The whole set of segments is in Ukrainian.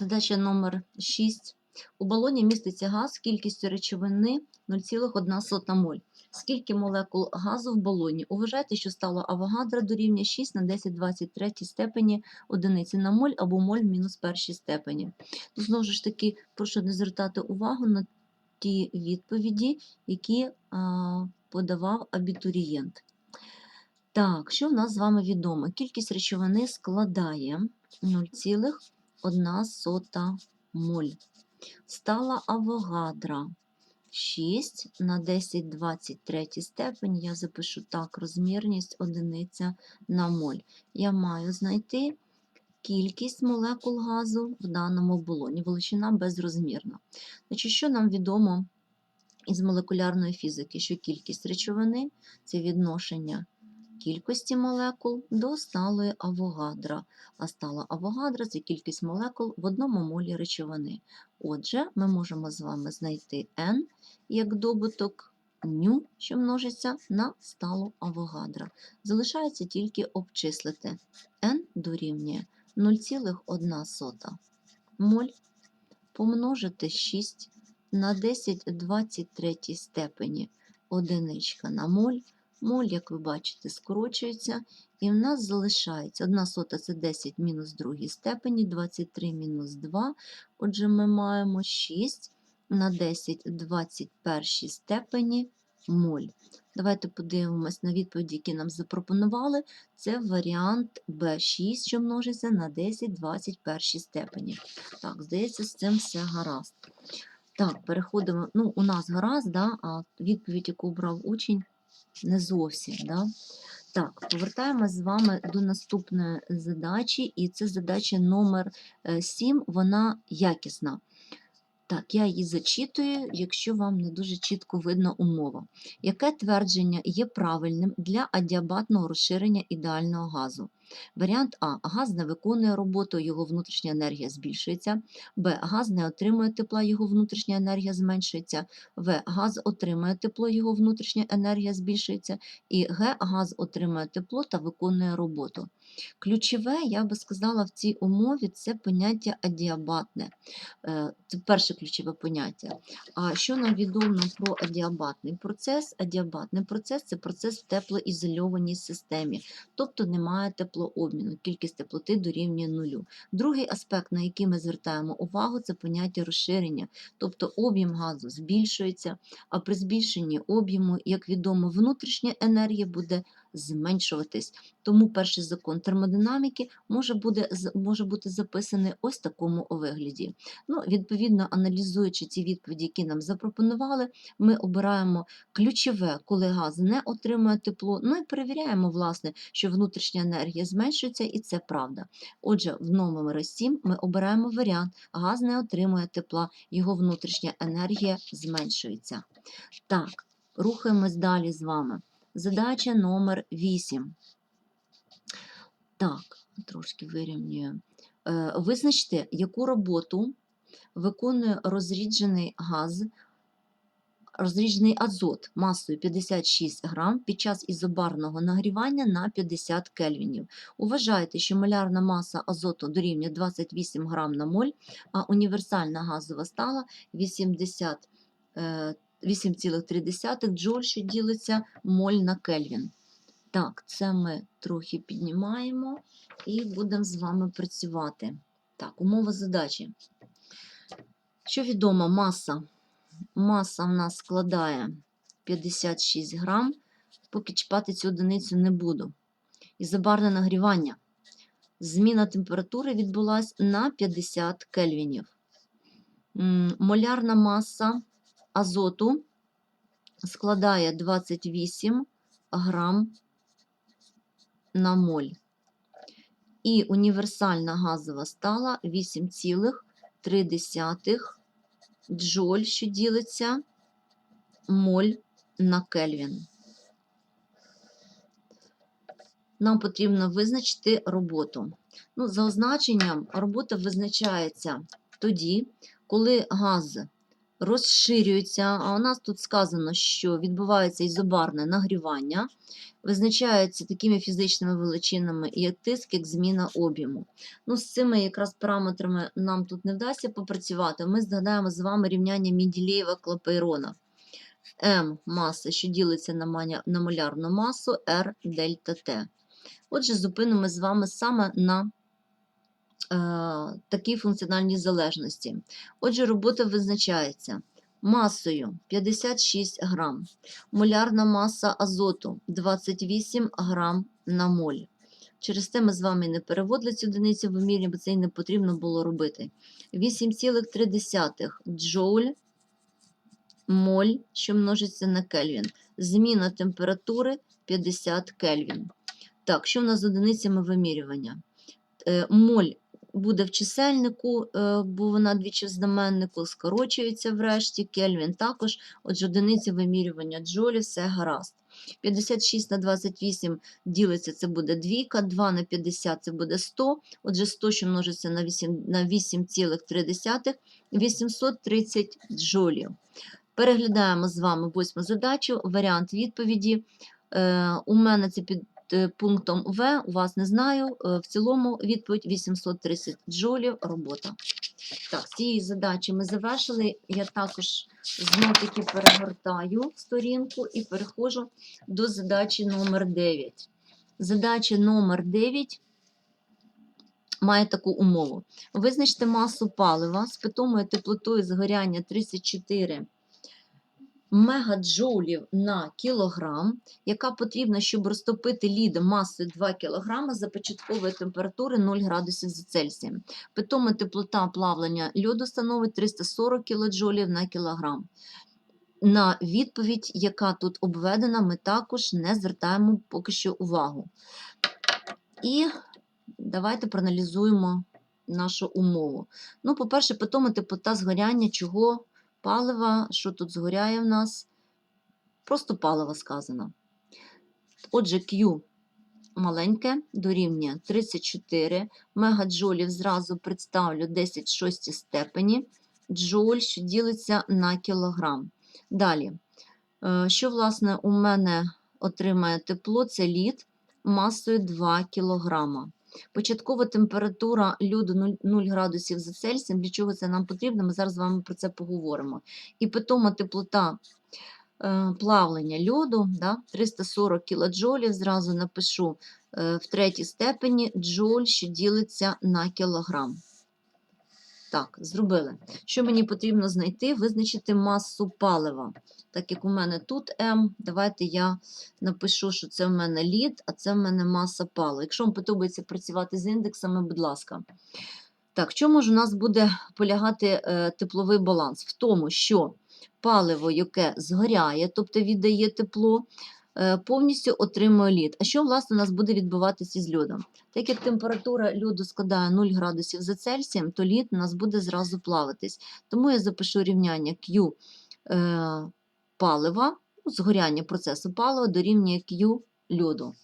Задача номер 6. У балоні міститься газ кількістю речовини 0,1 моль. Скільки молекул газу в балоні? Уважайте, що стало авогадро дорівнює 6 на 10 23 степені одиниці на моль або моль в мінус першій степені. Тут знову ж таки прошу не звертати увагу на ті відповіді, які а, подавав абітурієнт. Так, що в нас з вами відомо? Кількість речовини складає 0,1 моль. Стала авогадра 6 на 10 23 степені. Я запишу так, розмірність одиниця на моль. Я маю знайти кількість молекул газу в даному балоні. Величина безрозмірна. Значить, що нам відомо із молекулярної фізики, що кількість речовини це відношення кількості молекул до сталої авогадра, а стала авогадра це кількість молекул в одному молі речовини. Отже, ми можемо з вами знайти n як добуток ню, що множиться на сталу авогадра. Залишається тільки обчислити n дорівнює 0,1 моль помножити 6 на 10 23 степені одиничка на моль. Моль, як ви бачите, скорочується, і в нас залишається 1 сота це 10 мінус 2 степені, 23 мінус 2. Отже, ми маємо 6 на 10 21 степені моль. Давайте подивимось на відповіді, які нам запропонували. Це варіант B6, що множиться на 10 21 степені. Так, здається, з цим все гаразд. Так, переходимо. Ну, у нас гаразд, да, а відповідь, яку обрав учень, не зовсім. Да? Так, повертаємось з вами до наступної задачі, і це задача номер 7, вона якісна. Так, я її зачитую, якщо вам не дуже чітко видно умова. Яке твердження є правильним для адіабатного розширення ідеального газу? Варіант А. Газ не виконує роботу, його внутрішня енергія збільшується. Б. Газ не отримує тепла, його внутрішня енергія зменшується. В. Газ отримує тепло, його внутрішня енергія збільшується. І Г. Газ отримує тепло та виконує роботу. Ключове, я би сказала, в цій умові це поняття адіабатне. Е, Це перше ключове поняття. А що нам відомо про адіабатний процес? Адіабатний процес це процес в теплоізольованій системі, тобто немає теплообміну, кількість теплоти дорівнює нулю. Другий аспект, на який ми звертаємо увагу, це поняття розширення, тобто об'єм газу збільшується, а при збільшенні об'єму, як відомо, внутрішня енергія буде зменшуватись. Тому перший закон термодинаміки може, буде, може бути записаний ось такому вигляді. Ну, відповідно, аналізуючи ці відповіді, які нам запропонували, ми обираємо ключове, коли газ не отримує тепло. Ну і перевіряємо, власне, що внутрішня енергія зменшується, і це правда. Отже, в номері 7 ми обираємо варіант: газ не отримує тепла, його внутрішня енергія зменшується. Так, рухаємось далі з вами. Задача номер 8. Так, трошки вирівнюю. Е, Визначте, яку роботу виконує розріджений газ, розріджений азот масою 56 грам під час ізобарного нагрівання на 50 кельвінів. Уважайте, що малярна маса азоту дорівнює 28 грам на моль, а універсальна газова стала 80 е, 8,3 джоль, що ділиться моль на кельвін. Так, це ми трохи піднімаємо і будемо з вами працювати. Так, умова задачі. Що відомо, маса? Маса в нас складає 56 грам, поки чіпати цю одиницю не буду. Ізобарне нагрівання. Зміна температури відбулася на 50 кельвінів. Молярна маса азоту складає 28 грам на моль. І універсальна газова стала 8,3 джоль, що ділиться моль на кельвін. Нам потрібно визначити роботу. Ну, за означенням, робота визначається тоді, коли газ розширюється, а у нас тут сказано, що відбувається ізобарне нагрівання, визначається такими фізичними величинами, як тиск, як зміна об'єму. Ну, з цими якраз параметрами нам тут не вдасться попрацювати. Ми згадаємо з вами рівняння Менділєєва клапейрона. М маса, що ділиться на, молярну масу, R дельта Т. Отже, зупинимо з вами саме на такій функціональній залежності. Отже, робота визначається масою 56 грам, молярна маса азоту 28 грам на моль. Через те ми з вами не переводили цю одиницю в вимірі, бо це і не потрібно було робити. 8,3 джоуль моль, що множиться на Кельвін. Зміна температури 50 Кельвін. Так, що в нас з одиницями вимірювання? Е, Моль буде в чисельнику, е, бо вона двічі в знаменнику, скорочується врешті, Кельвін також. Отже, одиниці вимірювання джолі, все гаразд. 56 на 28 ділиться, це буде двійка, 2 на 50 це буде 100. Отже, 100, що множиться на 8 на 8,3, 830 джолів. Переглядаємо з вами восьму задачу, варіант відповіді. Е, у мене це під пунктом В, у вас не знаю. Е, в цілому відповідь 830 джолів робота. Так, з цієї задачі ми завершили. Я також знов таки перегортаю сторінку і переходжу до задачі номер 9. Задача номер 9 має таку умову. Визначте масу палива з питомою теплотою згоряння 34 мегаджоулів на кілограм, яка потрібна, щоб розтопити лід масою 2 кг за початкової температури 0 градусів за Цельсієм. Питома теплота плавлення льоду становить 340 кДж на кілограм. На відповідь, яка тут обведена, ми також не звертаємо поки що увагу. І давайте проаналізуємо нашу умову. Ну, по-перше, питома теплота згоряння чого палива, що тут згоряє в нас? Просто паливо сказано. Отже, Q маленьке дорівнює 34 мегаджолів зразу представлю 10 в степені. Джоль, що ділиться на кілограм. Далі, е, що, власне, у мене отримає тепло, це лід масою 2 кілограма. Початкова температура льоду 0, 0 градусів за Цельсієм. Для чого це нам потрібно? Ми зараз з вами про це поговоримо. І питома теплота е, плавлення льоду да, 340 кілоджолів. Зразу напишу е, в третій степені джоль, що ділиться на кілограм. Так, зробили. Що мені потрібно знайти? Визначити масу палива. Так як у мене тут М, давайте я напишу, що це в мене лід, а це в мене маса палива. Якщо вам подобається працювати з індексами, будь ласка. Так, в чому ж у нас буде полягати е, тепловий баланс? В тому, що паливо, яке згоряє, тобто віддає тепло, повністю отримує лід. А що, власне, у нас буде відбуватися із льодом? Так як температура льоду складає 0 градусів за Цельсієм, то лід у нас буде зразу плавитись. Тому я запишу рівняння Q е, палива, ну, згоряння процесу палива дорівнює Q льоду.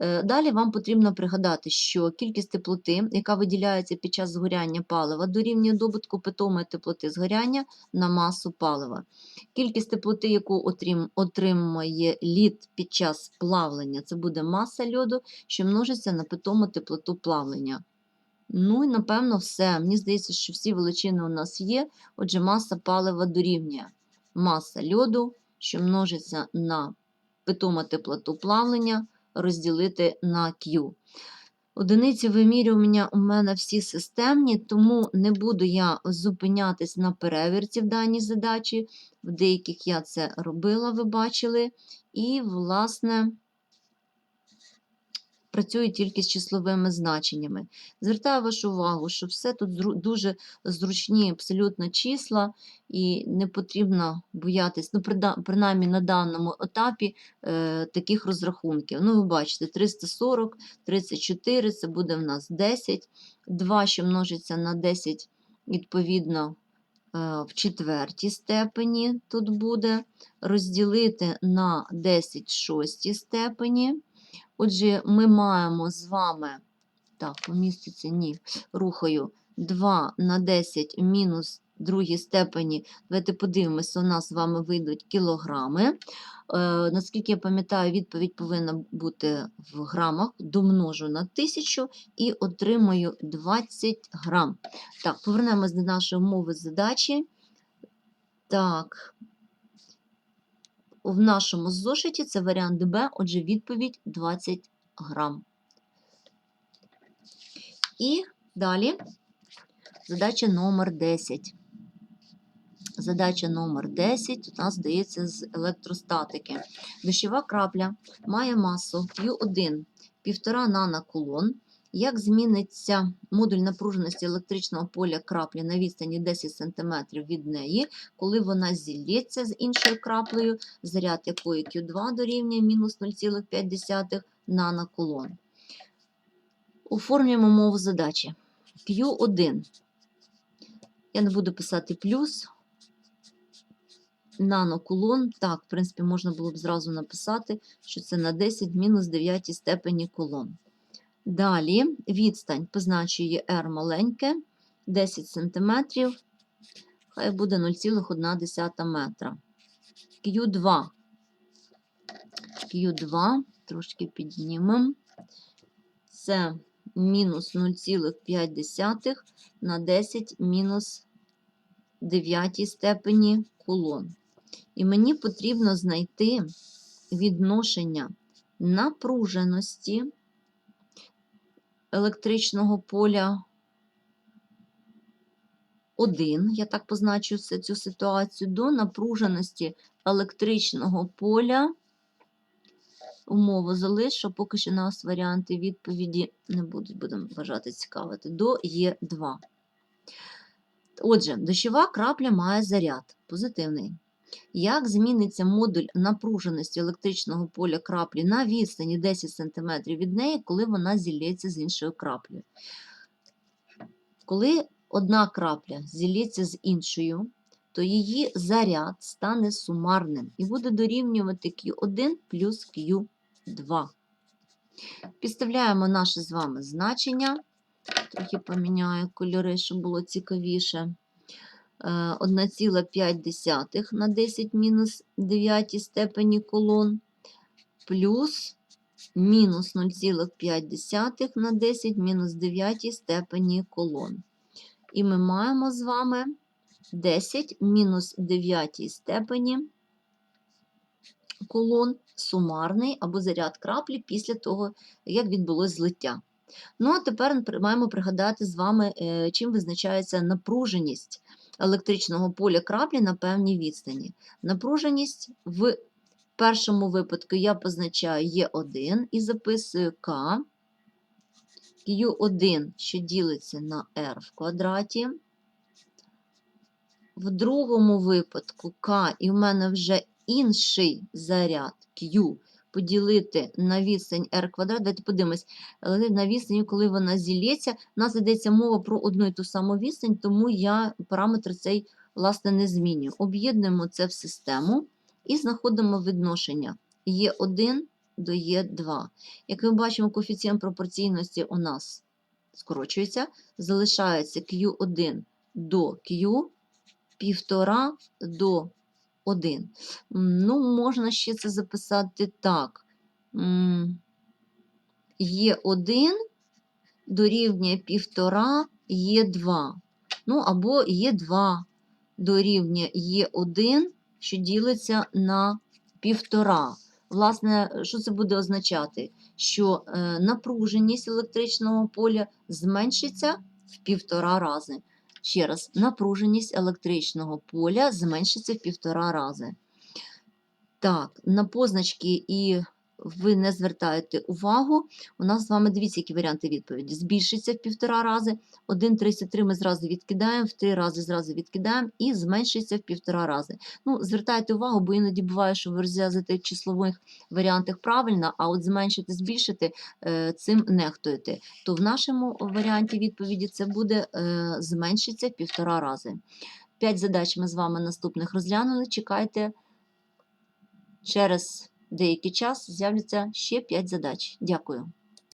Е, Далі вам потрібно пригадати, що кількість теплоти, яка виділяється під час згоряння палива, дорівнює добутку питомої теплоти згоряння на масу палива. Кількість теплоти, яку отрим- отримує лід під час плавлення, це буде маса льоду, що множиться на питому теплоту плавлення. Ну і напевно все. Мені здається, що всі величини у нас є. Отже, маса палива дорівнює маса льоду, що множиться на питому теплоту плавлення, розділити на Q. Одиниці вимірювання у мене всі системні, тому не буду я зупинятись на перевірці в даній задачі. В деяких я це робила, ви бачили. І, власне, працюю тільки з числовими значеннями. Звертаю вашу увагу, що все тут дуже зручні абсолютно числа, і не потрібно боятись, ну, принаймні на даному етапі е, таких розрахунків. Ну, ви бачите, 340, 34 це буде в нас 10, 2, що множиться на 10, відповідно, е, в четвертій степені тут буде розділити на 10 в шостій степені. Отже, ми маємо з вами, так, поміститься, ні, рухаю 2 на 10 мінус другій степені. Давайте подивимося, у нас з вами вийдуть кілограми. Е, наскільки я пам'ятаю, відповідь повинна бути в грамах. Домножу на 1000 і отримую 20 грам. Так, повернемось до нашої умови задачі. Так, в нашому зошиті це варіант Б, отже, відповідь 20 грам. І далі задача номер 10. Задача номер 10 у нас здається з електростатики. Дощова крапля має масу Q1 1,5 нанокулон. Як зміниться модуль напруженості електричного поля краплі на відстані 10 см від неї, коли вона зілється з іншою краплею, заряд якої Q2 дорівнює мінус 0,5 нанокулон. Оформлюємо мову задачі. Q1. Я не буду писати плюс. Нанокулон. Так, в принципі, можна було б зразу написати, що це на 10 мінус 9 степені кулон. Далі відстань позначує R маленьке, 10 см, хай буде 0,1 метра. Q2. Q2, трошки піднімемо. Це мінус 0,5 на 10 мінус 9 степені кулон. І мені потрібно знайти відношення напруженості електричного поля 1, я так позначу цю ситуацію, до напруженості електричного поля. Умову залишу, поки що нас варіанти відповіді не будуть, будемо вважати цікавити, до Е2. Отже, дощова крапля має заряд позитивний. Як зміниться модуль напруженості електричного поля краплі на відстані 10 см від неї, коли вона зілється з іншою краплею? Коли одна крапля зілється з іншою, то її заряд стане сумарним і буде дорівнювати Q1 плюс Q2. Підставляємо наше з вами значення. Трохи поміняю кольори, щоб було цікавіше. Е, 1,5 на 10 мінус 9 степені колон плюс мінус 0,5 на 10 мінус 9 степені колон. І ми маємо з вами 10 мінус 9 степені колон сумарний або заряд краплі після того, як відбулось злиття. Ну, а тепер маємо пригадати з вами, е, чим визначається напруженість електричного поля краплі на певній відстані. Напруженість в першому випадку я позначаю Е1 і записую К. Q1, що ділиться на R в квадраті. В другому випадку К, і в мене вже інший заряд Q поділити на відстань R квадрат. Давайте подивимось, але на відстані, коли вона зілється, у нас йдеться мова про одну і ту саму відстань, тому я параметр цей, власне, не змінюю. Об'єднуємо це в систему і знаходимо відношення Е1 до Е2. Як ми бачимо, коефіцієнт пропорційності у нас скорочується, залишається Q1 до Q, 1,5 до 1. Ну, можна ще це записати так. Є1 дорівнює 1,5 Є2. Ну, або Є2 дорівнює Є1, що ділиться на 1,5. Власне, що це буде означати? Що е, напруженість електричного поля зменшиться в півтора рази. Ще раз, напруженість електричного поля зменшиться в півтора рази. Так, на позначки і ви не звертаєте увагу. У нас з вами дивіться, які варіанти відповіді. Збільшиться в півтора рази, 1,33 ми зразу відкидаємо, в три рази зразу відкидаємо і зменшиться в півтора рази. Ну, звертайте увагу, бо іноді буває, що ви розв'язуєте в числових варіантах правильно, а от зменшити, збільшити е, цим нехтуєте. То в нашому варіанті відповіді це буде е, зменшиться в півтора рази. П'ять задач ми з вами наступних розглянули. Чекайте. Через деякий час з'являться ще 5 задач. Дякую.